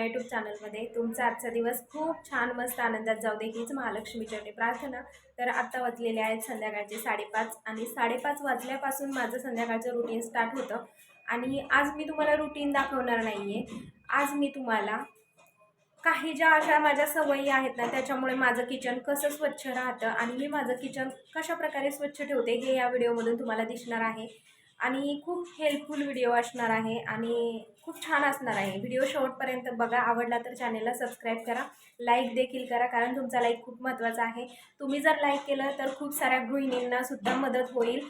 परियाण YouTube चॅनलमध्ये तुमचा आजचा दिवस खूप छान मस्त आनंदात जाऊ दे हीच महालक्ष्मीची प्रार्थना. तर आत्ता वाजलेले आहेत संध्याकाळचे साडेपाच आणि साडेपाच वाजल्यापासून माझं संध्याकाळचं रुटीन स्टार्ट होतं. आणि आज मी तुम्हाला रुटीन दाखवणार नाही आहे आज मी तुम्हाला काही ज्या अशा माझ्या सवयी आहेत ना त्याच्यामुळे माझं किचन कसं स्वच्छ राहतं आणि मी माझं किचन कशा प्रकारे स्वच्छ ठेवते हे या व्हिडिओमधून तुम्हाला दिसणार आहे. आणि खूप हेल्पफुल व्हिडिओ असणार आहे आणि खूप छान असणार आहे. व्हिडिओ शेवटपर्यंत बघा आवडला तर चॅनेलला सबस्क्राईब करा. लाईक देखील करा कारण तुमचा लाईक खूप महत्त्वाचा आहे. तुम्ही जर लाईक केलं तर खूप साऱ्या गृहिणींना सुद्धा मदत होईल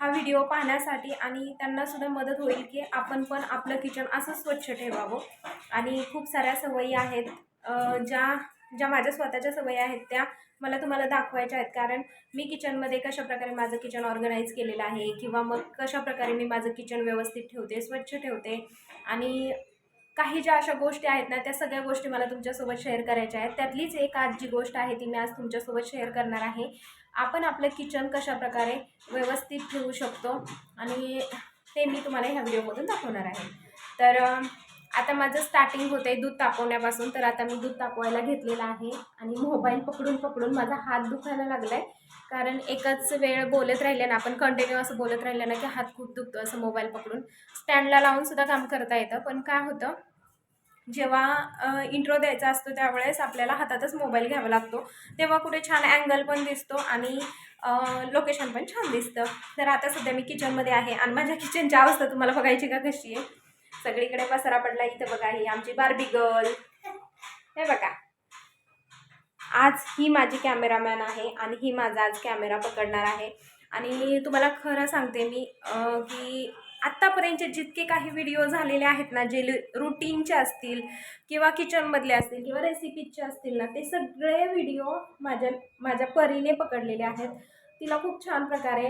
हा व्हिडिओ पाहण्यासाठी आणि त्यांनासुद्धा मदत होईल की आपण पण आपलं किचन असं स्वच्छ ठेवावं. आणि खूप साऱ्या सवयी आहेत ज्या ज्या माझ्या स्वतःच्या सवयी आहेत त्या मला तुम्हाला दाखवायच्या आहेत. कारण मी किचनमध्ये कशा प्रकारे माझं किचन ऑर्गनाईज केलेलं आहे किंवा मग कशा प्रकारे मी माझं किचन व्यवस्थित ठेवते स्वच्छ ठेवते. आणि काही ज्या अशा गोष्टी आहेत ना त्या सगळ्या गोष्टी मला तुमच्यासोबत शेअर करायच्या आहेत. त्यातलीच एक आज जी गोष्ट आहे ती मी आज तुमच्यासोबत शेअर करणार आहे. आपण आपलं किचन कशा प्रकारे व्यवस्थित ठेवू शकतो आणि ते मी तुम्हाला ह्या व्हिडिओमधून दाखवणार आहे. तर आता माझं स्टार्टिंग होत आहे दूध तापवण्यापासून तर आता मी दूध तापवायला घेतलेलं आहे आणि मोबाईल पकडून पकडून माझा हात दुखायला लागला आहे कारण एकच वेळ बोलत राहिले ना आपण कंटिन्यू असं बोलत राहिलं ना की हात खूप दुखतो असं मोबाईल पकडून. स्टँडला लावून सुद्धा काम करता येतं पण काय होतं जेव्हा इंट्रो द्यायचा असतो त्यावेळेस आपल्याला हातातच मोबाईल घ्यावा लागतो. तेव्हा कुठे छान अँगल पण दिसतो आणि लोकेशन पण छान दिसतं. तर आता सध्या मी किचनमध्ये आहे आणि माझ्या किचनची अवस्था तुम्हाला बघायची का कशी आहे? सगळीकडे पसरा पडला इथं बघा ही आमची बार्बी गर्ल हे बघा. आज ही माझी कॅमेरामॅन आहे आणि ही माझा आज कॅमेरा पकडणार आहे. आणि तुम्हाला खरं सांगते मी की आत्तापर्यंतचे जितके काही व्हिडिओ झालेले आहेत ना जे रुटीनचे असतील किंवा किचनमधले असतील किंवा रेसिपीजचे असतील ना ते सगळे व्हिडिओ माझ्या माझ्या परीने पकडलेले आहेत. तिला खूप छान प्रकारे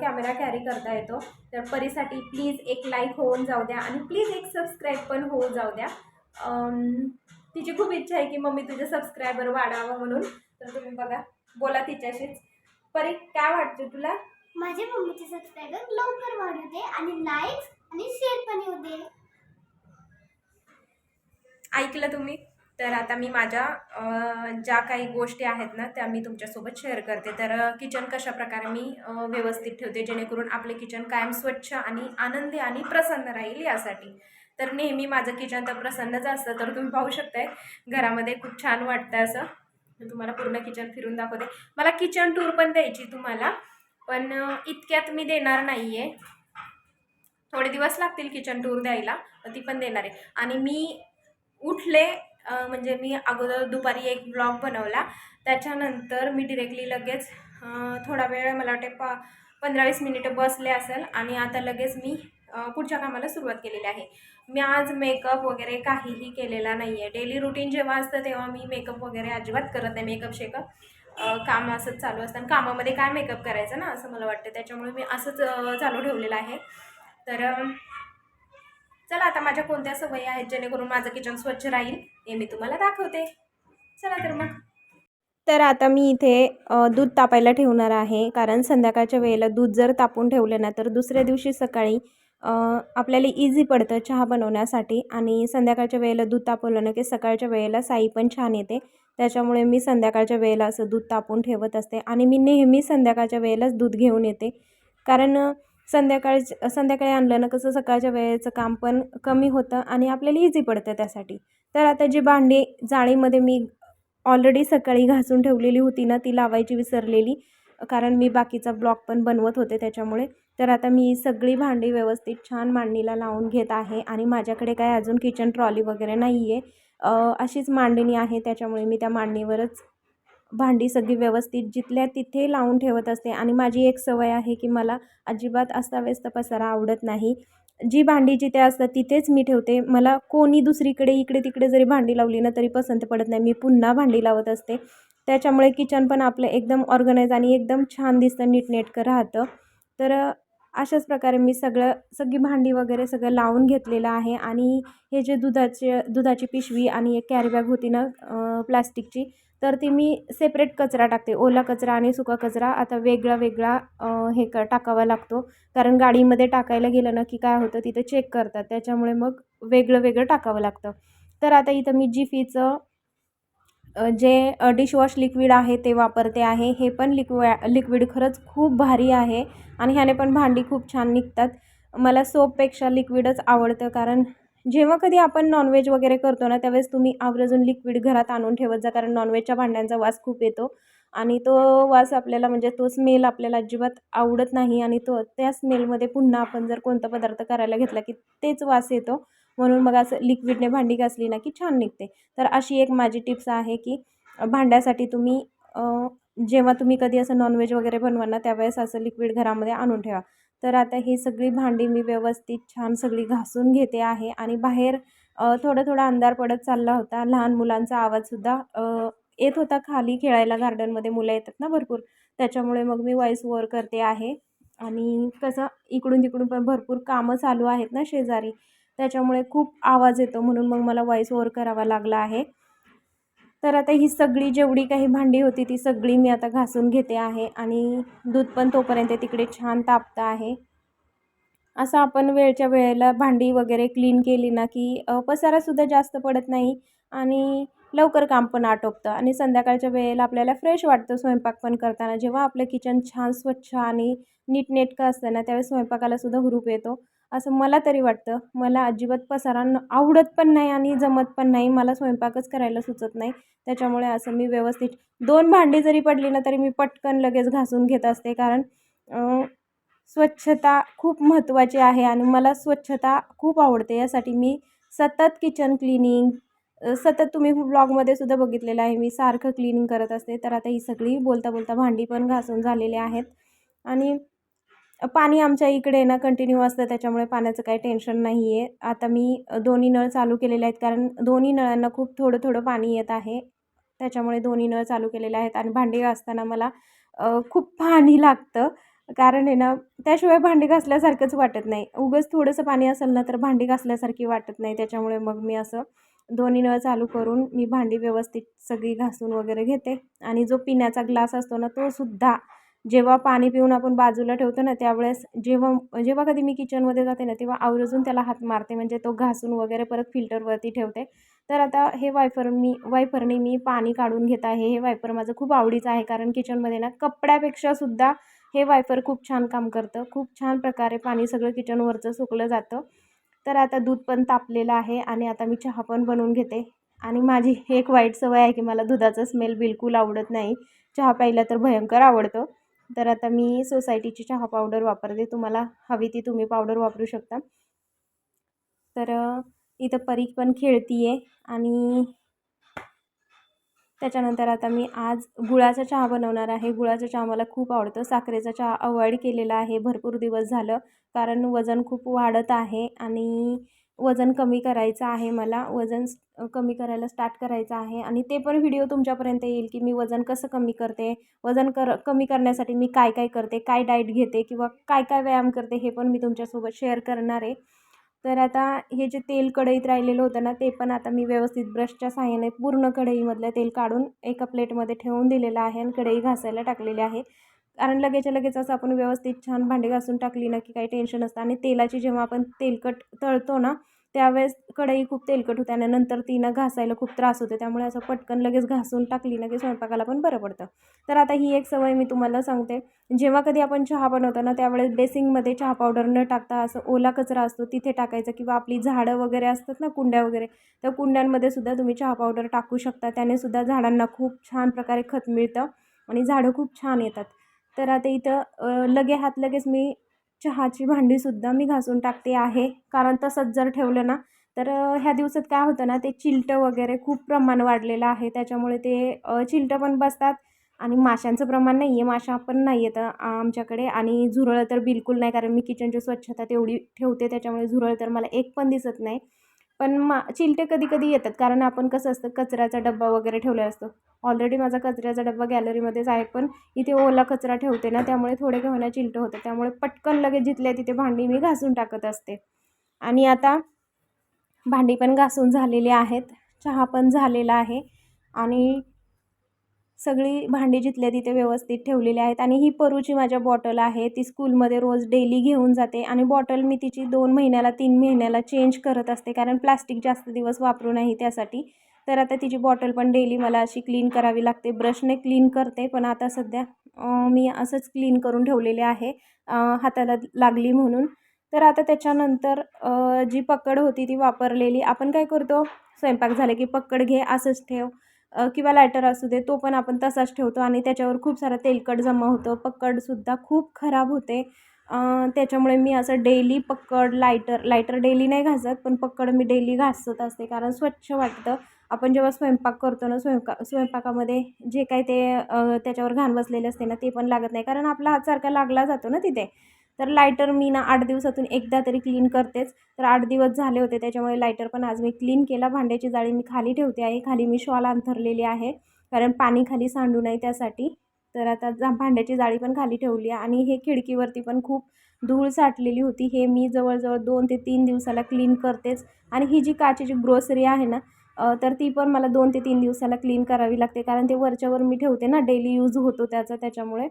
कॅमेरा कॅरी करता येतो. तर परीसाठी प्लीज एक लाईक होऊन जाऊ द्या आणि प्लीज एक सबस्क्राईब पण होऊन जाऊ द्या. तिची खूप इच्छा आहे की मम्मी तुझे सबस्क्रायबर वाढावं म्हणून. तर तुम्ही बघा बोला तिच्याशीच. परी काय वाटतं तुला? माझ्या मम्मीचे सबस्क्रायबर लवकर वाढवते आणि लाईक्स आणि शेअर पण येऊ दे. ऐकलं तुम्ही? तर आता मी माझ्या ज्या काही गोष्टी आहेत ना त्या मी तुमच्यासोबत शेअर करते. तर किचन कशा प्रकारे मी व्यवस्थित ठेवते जेणेकरून आपले किचन कायम स्वच्छ आणि आनंदी आणि प्रसन्न राहील यासाठी. तर नेहमी माझं किचन तर प्रसन्नच असतं तर तुम्ही पाहू शकताय. घरामध्ये खूप छान वाटतं असं. मी तुम्हाला पूर्ण किचन फिरून दाखवते. मला किचन टूर पण द्यायची तुम्हाला पण इतक्यात मी देणार नाही आहे थोडे दिवस लागतील किचन टूर द्यायला ती पण देणार आहे. आणि मी उठले म्हणजे मी अगोदर दुपारी एक ब्लॉग बनवला. त्याच्यानंतर मी डिरेक्टली लगेच थोडा वेळ मला वाटते प पंधरा वीस मिनिटं बसले असेल आणि आता लगेच मी पुढच्या कामाला सुरुवात केलेली आहे. मी आज मेकअप वगैरे काहीही केलेला नाही आहे डेली रुटीन जेव्हा असतं तेव्हा मी मेकअप वगैरे अजिबात करत नाही. मेकअप शेकअप काम असंच चालू असतं. आणि कामामध्ये काय मेकअप करायचं ना असं मला वाटतं. त्याच्यामुळे मी असंच चालू ठेवलेलं आहे. तर चला आता माझ्या कोणत्या सवयी आहेत जेणेकरून माझं किचन स्वच्छ राहील हे मी तुम्हाला दाखवते. चला तर मग. तर आता मी इथे दूध तापायला ठेवणार आहे कारण संध्याकाळच्या वेळेला दूध जर तापून ठेवलं ना तर दुसऱ्या दिवशी सकाळी आपल्याला इझी पडतं चहा बनवण्यासाठी. आणि संध्याकाळच्या वेळेला दूध तापवलं ना की सकाळच्या वेळेला साई पण छान येते. त्याच्यामुळे मी संध्याकाळच्या वेळेला असं दूध तापून ठेवत असते. आणि मी नेहमी संध्याकाळच्या वेळेलाच दूध घेऊन येते. कारण संध्याकाळी संध्याकाळी आणलं ना कसं सकाळच्या वेळेचं काम पण कमी होतं आणि आपल्याला इझी पडतं त्यासाठी. तर आता जी भांडी जाळीमध्ये मी ऑलरेडी सकाळी घासून ठेवलेली होती ना ती लावायची विसरलेली. कारण मी बाकीचा ब्लॉक पण बनवत होते त्याच्यामुळे. तर आता मी सगळी भांडी व्यवस्थित छान मांडणीला लावून घेत आहे आणि माझ्याकडे काय अजून किचन ट्रॉली वगैरे नाही आहे अशीच मांडणी आहे त्याच्यामुळे मी त्या मांडणीवरच भांडी सगळी व्यवस्थित जिथल्या तिथे लावून ठेवत असते. आणि माझी एक सवय आहे की मला अजिबात अस्ताव्यस्त पसारा आवडत नाही. जी भांडी जिथे असतात तिथेच मी ठेवते. मला कोणी दुसरीकडे इकडे तिकडे जरी भांडी लावली ना तरी पसंत पडत नाही. मी पुन्हा भांडी लावत असते. त्याच्यामुळे किचन पण आपलं एकदम ऑर्गनाईज आणि एकदम छान दिसतं नीटनेटकं राहतं. तर अशाच प्रकारे मी सगळं सगळी भांडी वगैरे सगळं लावून घेतलेलं आहे. आणि हे जे दुधाचे दुधाची पिशवी आणि एक कॅरीबॅग होती ना प्लास्टिकची तर ती मी सेपरेट कचरा टाकते. ओला कचरा आणि सुका कचरा आता वेगळा वेगळा हे क टाकावा लागतो. कारण गाडीमध्ये टाकायला गेलं ना की काय होतं तिथं चेक करतात. त्याच्यामुळे मग वेगळं वेगळं टाकावं लागतं. तर आता इथं मी जिफीचं फीचं जे डिशवॉश लिक्विड आहे ते वापरते आहे. हे पण लिक्वि लिक्विड खरंच खूप भारी आहे. आणि ह्याने पण भांडी खूप छान निघतात. मला सोपपेक्षा लिक्विडच आवडतं कारण जेव्हा कधी आपण नॉनव्हेज वगैरे करतो ना त्यावेळेस तुम्ही आवर्जून लिक्विड घरात आणून ठेवत जा कारण नॉनव्हेजच्या भांड्यांचा वास खूप येतो. आणि तो वास आपल्याला म्हणजे तो स्मेल आपल्याला अजिबात आवडत नाही. आणि तो त्या स्मेलमध्ये पुन्हा आपण जर कोणता पदार्थ करायला घेतला की तेच वास येतो. म्हणून मग असं लिक्विडने भांडी घासली ना की छान निघते. तर अशी एक माझी टिप्स आहे की भांड्यासाठी तुम्ही जेव्हा तुम्ही कधी असं नॉनव्हेज वगैरे बनवा ना त्यावेळेस असं लिक्विड घरामध्ये आणून ठेवा. तर आता ही सगळी भांडी मी व्यवस्थित छान सगळी घासून घेते आहे आणि बाहेर अ, थोडं थोडा अंधार पडत चालला होता. लहान मुलांचा आवाजसुद्धा येत होता खाली खेळायला गार्डनमध्ये मुलं येतात ना भरपूर. त्याच्यामुळे मग मी वॉईस ओवर करते आहे. आणि कसं इकडून तिकडून पण भरपूर कामं चालू आहेत ना शेजारी. त्याच्यामुळे खूप आवाज येतो म्हणून मग मला वॉईस ओवर करावा लागला आहे. तर आता ही सगळी जेवढी काही भांडी होती ती सगळी मी आता घासून घेते आहे आणि दूध पण तोपर्यंत तिकडे छान तापतं आहे. असं आपण वेळच्या वेळेला भांडी वगैरे क्लीन केली ना की पसारासुद्धा जास्त पडत नाही आणि लवकर काम पण आटोपतं आणि संध्याकाळच्या वेळेला आपल्याला फ्रेश वाटतं स्वयंपाक पण करताना. जेव्हा आपलं किचन छान स्वच्छ आणि नीटनेटकं असतं ना त्यावेळेस स्वयंपाकालासुद्धा हुरूप येतो. असं मला तरी वाटतं. मला अजिबात पसारा न- आवडत पण नाही आणि जमत पण नाही. मला स्वयंपाकच करायला सुचत नाही. त्याच्यामुळे असं मी व्यवस्थित दोन भांडी जरी पडली ना तरी मी पटकन लगेच घासून घेत असते. कारण स्वच्छता खूप महत्त्वाची आहे आणि मला स्वच्छता खूप आवडते. यासाठी मी सतत किचन क्लिनिंग सतत तुम्ही ब्लॉगमध्ये सुद्धा बघितलेलं आहे. मी सारखं क्लिनिंग करत असते. तर आता ही सगळी बोलता बोलता भांडी पण घासून झालेली आहेत. आणि पाणी आमच्या इकडे ना कंटिन्यू असतं. त्याच्यामुळे पाण्याचं काही टेन्शन नाही आहे आता मी दोन्ही नळ चालू केलेले आहेत. कारण दोन्ही नळांना खूप थोडं थोडं पाणी येत आहे. त्याच्यामुळे दोन्ही नळ चालू केलेले आहेत. आणि भांडी घासताना मला खूप पाणी लागतं. कारण आहे ना त्याशिवाय भांडी घासल्यासारखंच वाटत नाही. उगंच थोडंसं पाणी असेल ना तर भांडी घासल्यासारखी वाटत नाही. त्याच्यामुळे मग मी असं दोन्ही नळ चालू करून मी भांडी व्यवस्थित सगळी घासून वगैरे घेते. आणि जो पिण्याचा ग्लास असतो ना तो सुद्धा जेव्हा पाणी पिऊन आपण बाजूला ठेवतो ना त्यावेळेस जेव्हा जेव्हा कधी मी किचनमध्ये जाते ना तेव्हा आवर्जून त्याला हात मारते. म्हणजे तो घासून वगैरे परत फिल्टरवरती ठेवते. तर आता हे वायफर मी वायफरने मी पाणी काढून घेत आहे. हे वायफर माझं खूप आवडीचं आहे. कारण किचनमध्ये ना कपड्यापेक्षा सुद्धा हे वायफर खूप छान काम करतं. खूप छान प्रकारे पाणी सगळं किचनवरचं सुकलं जातं. तर आता दूध पण तापलेलं आहे आणि आता मी चहा पण बनवून घेते. आणि माझी एक वाईट सवय आहे की मला दुधाचा स्मेल बिलकुल आवडत नाही. चहा प्यायला तर भयंकर आवडतो. तर आता मी सोसायटीची चहा पावडर वापरते. तुम्हाला हवी ती तुम्ही पावडर वापरू शकता. तर इथं परीख पण खेळती आहे आणि त्याच्यानंतर आता मी आज गुळाचा चहा बनवणार आहे. गुळाचा चहा मला खूप आवडतं. साखरेचा चहा अवॉइड केलेला आहे. भरपूर दिवस झालं. कारण वजन खूप वाढत आहे आणि वजन कमी करायचं आहे मला वजन कमी करायला स्टार्ट करायचं आहे आणि ते पण व्हिडिओ तुमच्यापर्यंत येईल की मी वजन कसं कमी करते वजन कर कमी करण्यासाठी मी काय काय करते काय डाएट घेते किंवा काय काय व्यायाम करते हे पण मी तुमच्यासोबत शेअर करणार आहे. तर आता हे जे तेल कढईत राहिलेलं होतं ना ते पण आता मी व्यवस्थित ब्रशच्या सहाय्याने पूर्ण कढईमधलं तेल काढून एका प्लेटमध्ये ठेवून दिलेलं आहे आणि कढई घासायला टाकलेली आहे. कारण लगेचच्या लगेच असं आपण व्यवस्थित छान भांडे घासून टाकली ना की काही टेन्शन नसतं आणि तेलाची जेव्हा आपण तेलकट तळतो ना त्यावेळेस कढई खूप तेलकट होते आणि नंतर तिनं घासायला खूप त्रास होतो. त्यामुळे असं पटकन लगेच घासून टाकली ना की स्वयंपाकाला पण बरं पडतं. तर आता ही एक सवय मी तुम्हाला सांगते. जेव्हा कधी आपण चहा बनवतो ना त्यावेळेस बेसिंगमध्ये चहा पावडर न टाकता असं ओला कचरा असतो तिथे टाकायचं किंवा आपली झाडं वगैरे असतात ना कुंड्या वगैरे त्या कुंड्यांमध्ये सुद्धा तुम्ही चहा पावडर टाकू शकता. त्याने सुद्धा झाडांना खूप छान प्रकारे खत मिळतं आणि झाडं खूप छान येतात. तर आता इथं लगे हात लगेच मी चहाची भांडीसुद्धा मी घासून टाकते आहे. कारण तसंच जर ठेवलं ना तर ह्या दिवसात काय होतं ना ते चिलटं वगैरे खूप प्रमाण वाढलेलं आहे. त्याच्यामुळे ते चिलटं पण बसतात आणि माशांचं प्रमाण नाही आहे माशा पण नाही येतं आमच्याकडे. आणि झुरळ तर बिलकुल नाही कारण मी किचनची स्वच्छता तेवढी ठेवते. त्याच्यामुळे झुरळ तर मला एक पण दिसत नाही. पण मा चिलटे कधी कधी येतात. कारण आपण कसं असतं कचऱ्याचा डब्बा वगैरे ठेवला असतो. ऑलरेडी माझा कचऱ्याचा डब्बा गॅलरीमध्येच आहे पण इथे ओला कचरा ठेवते ना त्यामुळे थोडे का चिलटं होतं त्यामुळे पटकन लगेच जिथल्या तिथे भांडी मी घासून टाकत असते. आणि आता भांडी पण घासून झालेली आहेत चहा पण झालेला आहे. आणि सगळी भांडी जिथल्या तिथे व्यवस्थित ठेवलेली आहेत आणि ही परूची माझ्या बॉटल आहे. ती स्कूलमध्ये रोज डेली घेऊन जाते आणि बॉटल मी तिची दोन महिन्याला तीन महिन्याला चेंज करत असते कारण प्लास्टिक जास्त दिवस वापरू नाही त्यासाठी. तर आता तिची बॉटल पण डेली मला अशी क्लीन करावी लागते. ब्रशने क्लीन करते पण आता सध्या मी असंच क्लीन करून ठेवलेले आहे हाताला लागली म्हणून. तर आता त्याच्यानंतर जी पकड होती ती वापरलेली. आपण काय करतो? स्वयंपाक झाले की पकड घे असंच ठेव. किंवा लायटर असू दे तो पण आपण तसाच ठेवतो आणि त्याच्यावर खूप सारा तेलकट जमा होतं. पकडसुद्धा खूप खराब होते. त्याच्यामुळे मी असं डेली पकड लायटर लायटर डेली नाही घासत पण पकड मी डेली घासत असते. कारण स्वच्छ वाटतं. आपण जेव्हा स्वयंपाक करतो ना स्वयंपा स्वयंपाकामध्ये जे काही ते त्याच्यावर घाण बसलेले असते ना ते पण लागत नाही. कारण आपला हातसारखा लागला जातो ना तिथे. तर लायटर मी ना आठ दिवसातून एकदा तरी क्लीन करतेच. तर आठ दिवस झाले होते त्याच्यामुळे लायटर पण आज मी क्लीन केला. भांड्याची जाळी मी खाली ठेवते आहे. खाली मी शॉल अंथरलेली आहे. कारण पाणी खाली सांडू नये त्यासाठी. तर आता जा भांड्याची जाळी पण खाली ठेवली आहे. आणि हे खिडकीवरती पण खूप धूळ साठलेली होती. हे मी जवळजवळ दोन ते तीन दिवसाला क्लीन करतेच. आणि ही जी काचेची ग्रोसरी आहे ना तर ती पण मला दोन ते तीन दिवसाला क्लीन करावी लागते. कारण ते वरच्यावर मी ठेवते ना डेली यूज होतो त्याचा त्याच्यामुळे.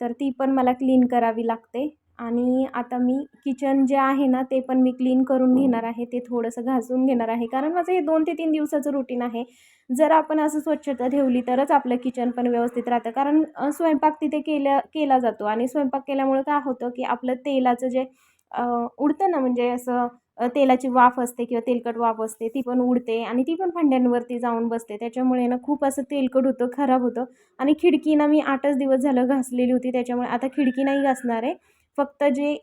तर ती पण मला क्लीन करावी लागते. आणि आता मी किचन जे आहे ना ते पण मी क्लीन करून घेणार आहे. ते थोडंसं घासून घेणार आहे. कारण माझं हे दोन ते तीन दिवसाचं रुटीन आहे. जर आपण असं स्वच्छता ठेवली तरच आपलं किचन पण व्यवस्थित राहतं. कारण स्वयंपाक तिथे केल्या केला जातो. आणि स्वयंपाक केल्यामुळे काय होतं की आपलं तेलाचं जे उडतं ना म्हणजे असं तेलाची वाफ असते किंवा तेलकट वाफ असते ती पण उडते आणि ती पण भांड्यांवरती जाऊन बसते. त्याच्यामुळे ना खूप असं तेलकट होतं खराब होतं. आणि खिडकी ना मी आठच दिवस झालं घासलेली होती. त्याच्यामुळे आता खिडकी नाही घासणार आहे. फक्त जे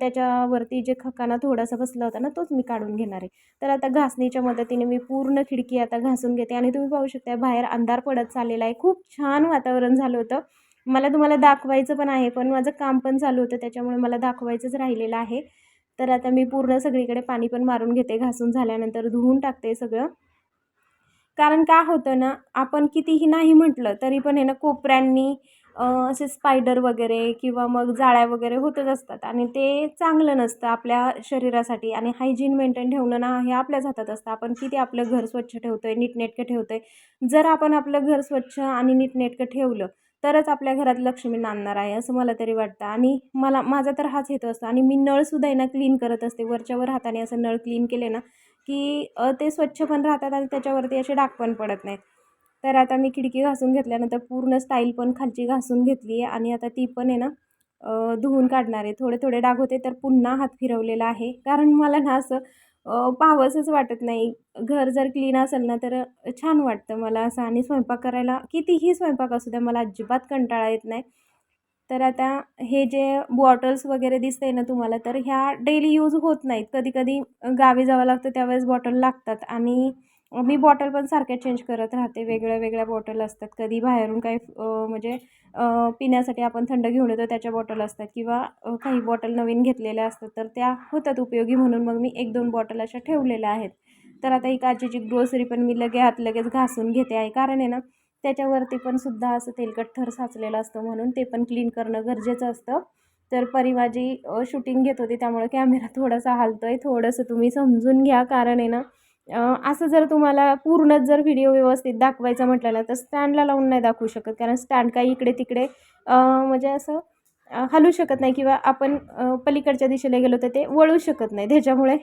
त्याच्यावरती जे खकाना थोडासा बसला होता ना तोच मी काढून घेणार आहे. तर आता घासणीच्या मदतीने मी पूर्ण खिडकी आता घासून घेते. आणि तुम्ही पाहू शकता बाहेर अंधार पडत चाललेला आहे. खूप छान वातावरण झालं होतं. मला तुम्हाला दाखवायचं पण आहे पण माझं काम पण चालू होतं. त्याच्यामुळे मला दाखवायचंच राहिलेलं आहे. तर आता मी पूर्ण सगळीकडे पाणी पण मारून घेते. घासून झाल्यानंतर धुवून टाकते सगळं. कारण का होतं ना आपण कितीही नाही म्हटलं तरी पण आहे ना कोपऱ्यांनी असे स्पायडर वगैरे किंवा मग जाळ्या वगैरे होतच असतात आणि ते चांगलं नसतं आपल्या शरीरासाठी आणि हायजीन मेंटेन ठेवणं ना हे आपल्याच हातात असतं. आपण किती आपलं घर स्वच्छ ठेवतो आहे नीटनेटकं ठेवतो आहे जर आपण आपलं घर स्वच्छ आणि नीटनेटकं ठेवलं तरच आपल्या घरात लक्ष्मी नांदणार आहे असं मला तरी वाटतं. आणि मला माझा तर हाच हेतू असतो. आणि मी नळसुद्धा आहे ना क्लीन करत असते. वरच्यावर हाताने असं नळ क्लीन केले ना की ते स्वच्छ पण राहतात आणि त्याच्यावरती असे डाग पण पडत नाहीत. तर आता मी खिडकी घासून घेतल्यानंतर पूर्ण स्टाईल पण खालची घासून घेतली आहे आणि आता ती पण आहे ना धुवून काढणार आहे. थोडे थोडे डाग होते तर पुन्हा हात फिरवलेला आहे. कारण मला ना असं पावसच वाटत नाही. घर जर क्लीन असेल ना तर छान वाटतं मला असं. आणि स्वयंपाक करायला कितीही स्वयंपाक असू द्या मला अजिबात कंटाळा येत नाही. तर आता हे जे बॉटल्स वगैरे दिसते ना तुम्हाला तर ह्या डेली यूज होत नाहीत. कधी कधी गावी जावं लागतं त्यावेळेस बॉटल लागतात. आणि मी बॉटल पण सारख्या चेंज करत राहते. वेगळ्या वेगळ्या बॉटल असतात. कधी बाहेरून काही म्हणजे पिण्यासाठी आपण थंड घेऊन येतो त्याच्या बॉटल असतात. किंवा काही बॉटल नवीन घेतलेल्या असतात तर त्या होतात उपयोगी. म्हणून मग मी एक दोन बॉटल अशा ठेवलेल्या आहेत. तर आता ही काचेची ग्रोसरी पण मी लगे हात लगेच घासून घेते आहे. कारण आहे ना त्याच्यावरती पण सुद्धा असं तेलकट थर साचलेलं असतं म्हणून ते पण क्लीन करणं गरजेचं असतं. तर परी माझी शूटिंग घेत होती त्यामुळे कॅमेरा थोडासा हलतो आहे थोडंसं तुम्ही समजून घ्या. कारण आहे ना असं जर तुम्हाला पूर्णच जर व्हिडिओ व्यवस्थित दाखवायचा म्हटलं ना तर स्टँडला लावून नाही दाखवू शकत. कारण स्टँड काही इकडे तिकडे म्हणजे असं हलू शकत नाही किंवा आपण पलीकडच्या दिशेला गेलो तर ते वळू शकत नाही. त्याच्यामुळे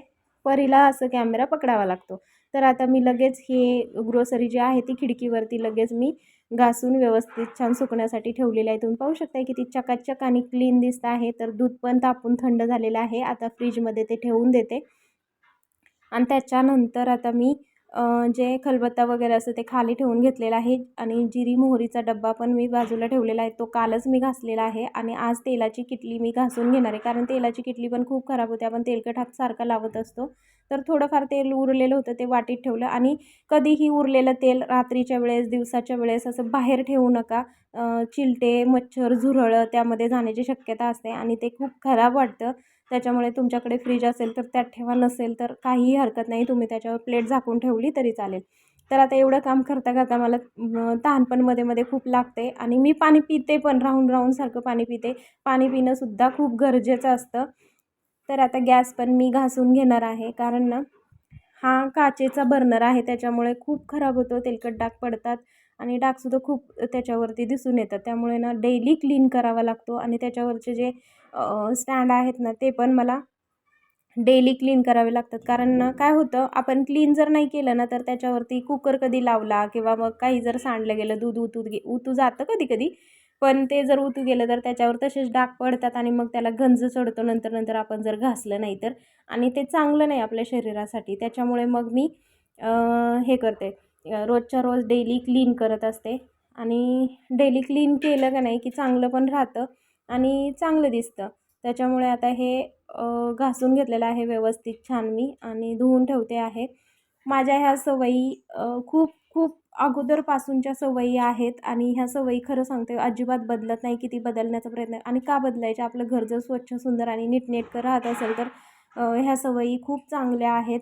परीला असं कॅमेरा पकडावा लागतो. तर आता मी लगेच हे ग्रोसरी जी आहे ती खिडकीवरती लगेच मी घासून व्यवस्थित छान सुकण्यासाठी ठेवलेली आहे. तुम्ही पाहू शकता की ती चकाचक आणि क्लीन दिसत आहे. तर दूध पण तापून थंड झालेलं आहे. आता फ्रीजमध्ये ते ठेवून देते. आणि त्याच्यानंतर आता मी जे खलबत्ता वगैरे असतं ते खाली ठेवून घेतलेलं आहे आणि जिरी मोहरीचा डब्बा पण मी बाजूला ठेवलेला आहे. तो कालच मी घासलेला आहे आणि आज तेलाची किटली मी घासून घेणार आहे. कारण तेलाची किटली पण खूप खराब होते. आपण तेलकट हात सारखा लावत असतो. तर थोडंफार तेल उरलेलं होतं ते वाटीत ठेवलं आणि कधीही उरलेलं तेल रात्रीच्या वेळेस दिवसाच्या वेळेस असं बाहेर ठेवू नका. चिलटे मच्छर झुरळं त्यामध्ये जाण्याची शक्यता असते आणि ते खूप खराब वाटतं. त्याच्यामुळे तुमच्याकडे फ्रीज असेल तर त्यात ठेवा नसेल तर काहीही हरकत नाही. तुम्ही त्याच्यावर प्लेट झाकून ठेवली तरी चालेल. तर आता एवढं काम करता करता मला तहान पण मध्ये मध्ये खूप लागते आणि मी पाणी पिते पण राहून राहून सारखं पाणी पिते. पाणी पिणंसुद्धा खूप गरजेचं असतं. तर आता गॅस पण मी घासून घेणार आहे. कारण ना हा काचेचा बर्नर आहे त्याच्यामुळे खूप खराब होतो. तेलकट डाग पडतात. आणि डागसुद्धा खूप त्याच्यावरती दिसून येतात. त्यामुळे ना डेली क्लीन करावा लागतो आणि त्याच्यावरचे जे स्टँड आहेत ना ते पण मला डेली क्लीन करावे लागतात. कारण ना काय होतं आपण क्लीन जर नाही केलं ना तर त्याच्यावरती कुकर कधी लावला किंवा मग काही जर सांडलं गेलं दूध उतू गे उतू जातं कधी कधी. पण ते जर उतू गेलं तर त्याच्यावर तसेच डाग पडतात आणि मग त्याला गंज चढतो नंतर नंतर आपण जर घासलं नाही तर. आणि ते चांगलं नाही आपल्या शरीरासाठी. त्याच्यामुळे मग मी हे करते. रोजच्या रोज डेली क्लीन करत असते. आणि डेली क्लीन केलं का नाही की चांगलं पण राहतं आणि चांगलं दिसतं. त्याच्यामुळे आता हे घासून घेतलेलं आहे व्यवस्थित छान मी आणि धुवून ठेवते आहे. माझ्या ह्या सवयी खूप खूप अगोदरपासूनच्या सवयी आहेत आणि ह्या सवयी खरं सांगते अजिबात बदलत नाही किती बदलण्याचा प्रयत्न आणि का बदलायचे आपलं घर जर स्वच्छ सुंदर आणि नीटनेटकं राहत असेल तर ह्या सवयी खूप चांगल्या आहेत.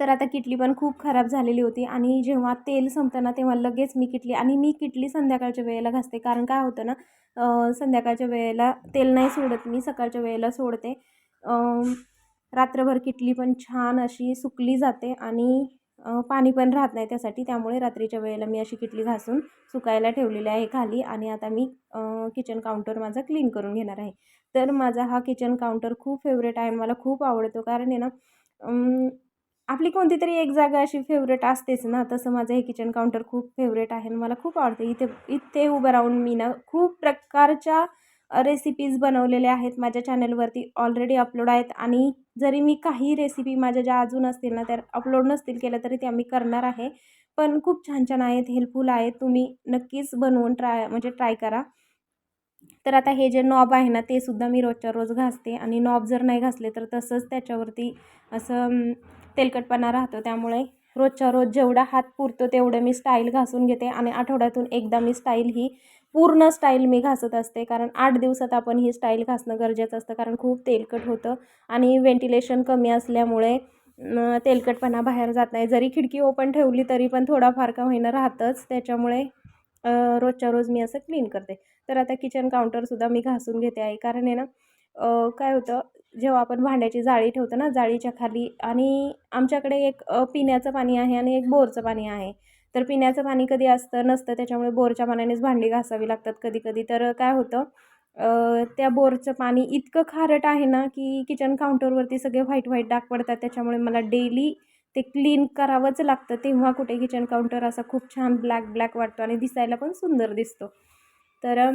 तर आता किटली पण खूप खराब झालेली होती आणि जेव्हा तेल संपतं ना तेव्हा लगेच मी किटली आणि मी किटली संध्याकाळच्या वेळेला घासते. कारण काय होतं ना संध्याकाळच्या वेळेला तेल नाही सोडत मी सकाळच्या वेळेला सोडते. रात्रभर किटली पण छान अशी सुकली जाते आणि पाणी पण राहत नाही त्यासाठी. त्यामुळे रात्रीच्या वेळेला मी अशी किटली घासून सुकायला ठेवलेली आहे खाली आणि आता मी किचन काउंटर माझा क्लीन करून घेणार आहे. तर माझा हा किचन काउंटर खूप फेवरेट आहे मला खूप आवडतो. कारण आहे ना आपली कोणती तरी एक जागा अशी फेवरेट असतेच ना. तसं माझं हे किचन काउंटर खूप फेवरेट आहे आणि मला खूप आवडतं. इथे इथे उभं राहून मी ना खूप प्रकारच्या रेसिपीज बनवलेल्या आहेत. माझ्या चॅनलवरती ऑलरेडी अपलोड आहेत आणि जरी मी काही रेसिपी माझ्या ज्या अजून असतील ना त्या अपलोड नसतील केल्या तरी त्या मी करणार आहे. पण खूप छान छान आहेत हेल्पफुल आहेत. तुम्ही नक्कीच बनवून ट्राय म्हणजे ट्राय करा. तर आता हे जे नॉब आहे ना ते सुद्धा मी रोजच्या रोज घासते आणि नॉब जर नाही घासले तर तसंच त्याच्यावरती असं तेलकटपणा राहतो त्यामुळे रोजच्या रोज जेवढा हात पुरतो तेवढं मी स्टाईल घासून घेते आणि आठवड्यातून एकदा मी स्टाईल ही पूर्ण स्टाईल मी घासत असते. कारण आठ दिवसात आपण ही स्टाईल घासणं गरजेचं असतं. कारण खूप तेलकट होतं आणि व्हेंटिलेशन कमी असल्यामुळे तेलकटपणा बाहेर जात नाही. जरी खिडकी ओपन ठेवली तरी पण थोडाफार का होईना राहतंच. त्याच्यामुळे रोजच्या रोज मी असं क्लीन करते. तर आता किचन काउंटरसुद्धा मी घासून घेते आहे कारण आहे ना काय होतं जेव्हा आपण भांड्याची जाळी ठेवतो ना जाळीच्या खाली आणि आमच्याकडे एक पिण्याचं पाणी आहे आणि एक बोरचं पाणी आहे. तर पिण्याचं पाणी कधी असतं नसतं त्याच्यामुळे बोरच्या पाण्यानेच भांडी घासावी लागतात कधी कधी तर काय होतं त्या बोरचं पाणी इतकं खारट आहे ना की किचन काउंटरवरती सगळे व्हाईट व्हाईट डाग पडतात. त्याच्यामुळे मला डेली ते क्लीन करावंच लागतं. तेव्हा कुठे किचन काउंटर असा खूप छान ब्लॅक ब्लॅक वाटतो आणि दिसायला पण सुंदर दिसतो. तर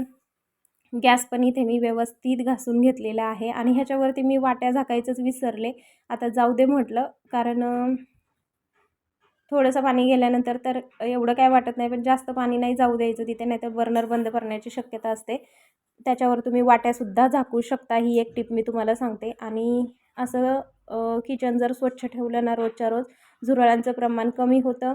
गॅस पण इथे मी व्यवस्थित घासून घेतलेला आहे आणि ह्याच्यावरती मी वाट्या झाकायचंच विसरले. आता जाऊ दे म्हटलं कारण थोडंसं पाणी गेल्यानंतर तर एवढं काय वाटत नाही पण जास्त पाणी नाही जाऊ द्यायचं तिथे नाही तर बर्नर बंद करण्याची शक्यता असते. त्याच्यावर तुम्ही वाट्यासुद्धा झाकू शकता ही एक टिप मी तुम्हाला सांगते. आणि असं किचन जर स्वच्छ ठेवलं ना रोजच्या रोज झुरळांचं प्रमाण कमी होतं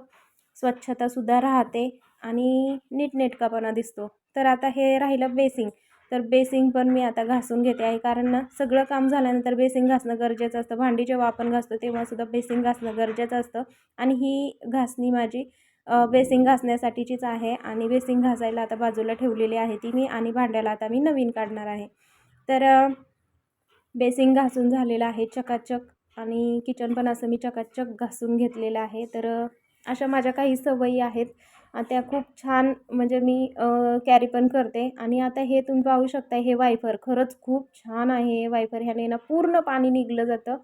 स्वच्छतासुद्धा राहते. आणि नीटनेटकापणा दिसतो. तर आता हे राहिलं बेसिंग. तर बेसिंग पण मी आता घासून घेते आहे. कारण ना सगळं काम झाल्यानंतर बेसिंग घासणं गरजेचं असतं. भांडी जेव्हा आपण घासतो तेव्हासुद्धा बेसिंग घासणं गरजेचं असतं. आणि ही घासणी माझी बेसिंग घासण्यासाठीचीच आहे. आणि बेसिंग घासायला आता बाजूला ठेवलेली आहे ती मी आणि भांड्याला आता मी नवीन काढणार आहे. तर बेसिंग घासून झालेलं आहे चकाचक. आणि किचन पण असं मी चकाचक घासून घेतलेलं आहे. तर अशा माझ्या काही सवयी आहेत. त्या खूप छान म्हणजे मी कॅरी पण करते. आणि आता हे तुम्ही पाहू शकता हे वायफर खरंच खूप छान आहे. हे वायफर ह्याने ना पूर्ण पाणी निघलं जातं.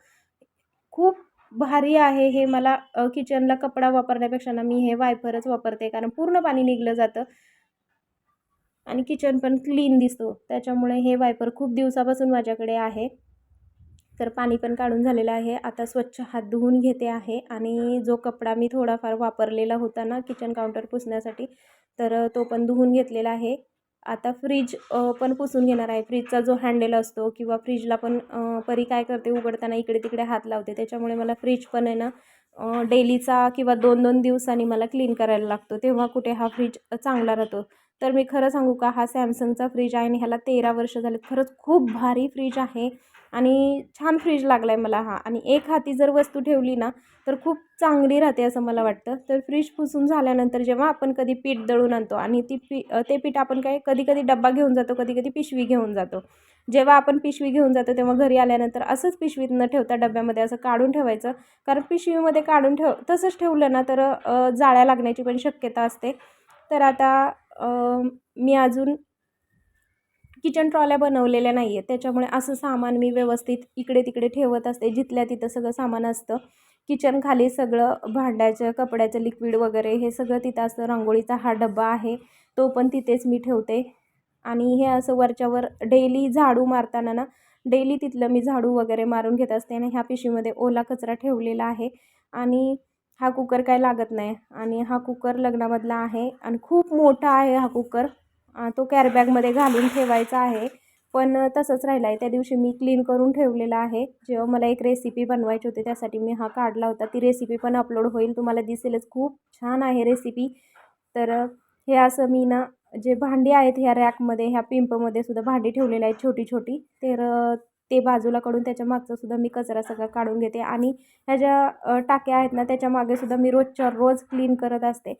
खूप भारी आहे हे मला किचनला कपडा वापरण्यापेक्षा ना मी हे वायफरच वापरते. कारण पूर्ण पाणी निघलं जातं. आणि किचन पण क्लीन दिसतो. त्याच्यामुळे हे वायपर खूप दिवसापासून माझ्याकडे आहे. तर पाणी पण काढून झालेलं आहे. आता स्वच्छ हात धुवून घेते आहे आणि जो कपडा मी थोडाफार वापरलेला होता ना किचन काउंटर पुसण्यासाठी तर तो पण धुवून घेतलेला आहे. आता फ्रीज पण पुसून घेणार आहे. फ्रीजचा जो हँडल असतो किंवा फ्रीजला पण परी काय करते उघडताना इकडे तिकडे हात लावते. त्याच्यामुळे मला फ्रीज पण आहे ना डेलीचा किंवा दोन दोन दिवसांनी मला क्लीन करायला लागतो. तेव्हा कुठे हा फ्रीज चांगला राहतो. तर मी खरं सांगू का हा सॅमसंगचा फ्रीज आहे आणि ह्याला तेरा वर्ष झाले खरंच खूप भारी फ्रीज आहे आणि छान फ्रीज लागला आहे मला हा. आणि एक हाती जर वस्तू ठेवली ना तर खूप चांगली राहते असं मला वाटतं. तर फ्रीज पुसून झाल्यानंतर जेव्हा आपण कधी पीठ दळून आणतो आणि ती पी ते पीठ आपण काय कधी कधी डब्बा घेऊन जातो कधी कधी पिशवी घेऊन जातो. जेव्हा आपण पिशवी घेऊन जातो तेव्हा घरी आल्यानंतर असंच पिशवीत न ठेवता डब्यामध्ये असं काढून ठेवायचं. कारण पिशवीमध्ये काढून ठेव तसंच ठेवलं ना तर जाळ्या लागण्याची पण शक्यता असते. तर आता मी अजून किचन ट्रॉल्या बनवलेल्या नाही आहेत त्याच्यामुळे असं सामान मी व्यवस्थित इकडे तिकडे ठेवत असते. जिथल्या तिथं सगळं सामान असतं. किचन खाली सगळं भांड्याचं कपड्याचं लिक्विड वगैरे हे सगळं तिथं असतं. रांगोळीचा हा डब्बा आहे. तो पण तिथेच मी ठेवते. आणि हे असं वरच्यावर डेली झाडू मारताना ना डेली तिथलं मी झाडू वगैरे मारून घेत असते. आणि ह्या पिशवीमध्ये ओला कचरा ठेवलेला आहे. आणि हा कुकर काय लागत नाही. आणि हा कुकर लग्नामधला आहे आणि खूप मोठा आहे हा कुकर. तो कॅरबॅगमध्ये घालून ठेवायचा आहे. पण तसंच राहिला आहे त्या दिवशी मी क्लीन करून ठेवलेला आहे. जेव्हा मला एक रेसिपी बनवायची होती त्यासाठी मी हा काढला होता. ती रेसिपी पण अपलोड होईल. तुम्हाला दिसेलच. खूप छान आहे रेसिपी तर हे असं मी ना जे भांडी आहेत ह्या रॅकमध्ये ह्या पिंपमध्ये सुद्धा भांडी ठेवलेली आहेत छोटी छोटी तर ते बाजूला काढून त्याच्या मागचा सुद्धा मी कचरा सगळा काढून घेते. आणि ह्या ज्या टाक्या आहेत ना त्याच्यामागे सुद्धा मी रोजच्या रोज क्लीन करत असते.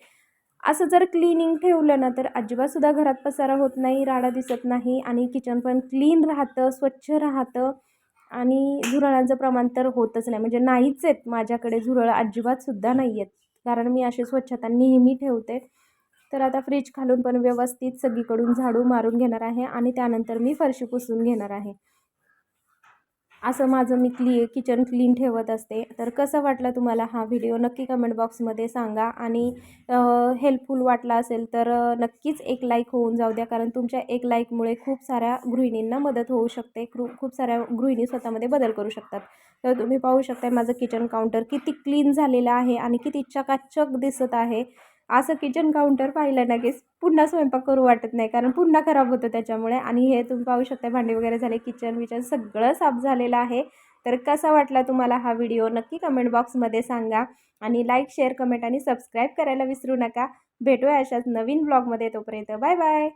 असं जर क्लिनिंग ठेवलं ना तर अजिबात सुद्धा घरात पसारा होत नाही राडा दिसत नाही आणि किचन पण क्लीन राहतं स्वच्छ राहतं आणि झुरळांचं प्रमाण तर होतच नाही. म्हणजे नाहीच आहेत माझ्याकडे झुरळ अजिबात सुद्धा नाही आहेत. कारण मी अशी स्वच्छता नेहमी ठेवते. तर आता फ्रीज खालून पण व्यवस्थित सगळीकडून झाडू मारून घेणार आहे आणि त्यानंतर मी फरशी पुसून घेणार आहे. असं माझं मी क्ली किचन क्लीन ठेवत असते. तर कसं वाटलं तुम्हाला हा व्हिडिओ नक्की कमेंट बॉक्समध्ये सांगा. आणि हेल्पफुल वाटला असेल तर नक्कीच एक लाईक होऊन जाऊ द्या. कारण तुमच्या एक लाईकमुळे खूप साऱ्या गृहिणींना मदत होऊ शकते. खूप साऱ्या गृहिणी स्वतःमध्ये बदल करू शकतात. तर तुम्ही पाहू शकता माझं किचन काउंटर किती क्लीन झालेलं आहे आणि किती चकाचक दिसत आहे. असं किचन काउंटर पाहिलं ना की पुन्हा स्वयंपाक करू वाटत नाही. कारण पुन्हा खराब होतं त्याच्यामुळे. आणि हे तुम्ही पाहू शकता भांडी वगैरे झाले किचन विचन सगळं साफ झालेलं आहे. तर कसा वाटला तुम्हाला हा व्हिडिओ नक्की कमेंट बॉक्समध्ये सांगा. आणि लाईक शेअर कमेंट आणि सबस्क्राईब करायला विसरू नका. भेटूया अशाच नवीन ब्लॉगमध्ये तोपर्यंत. Bye bye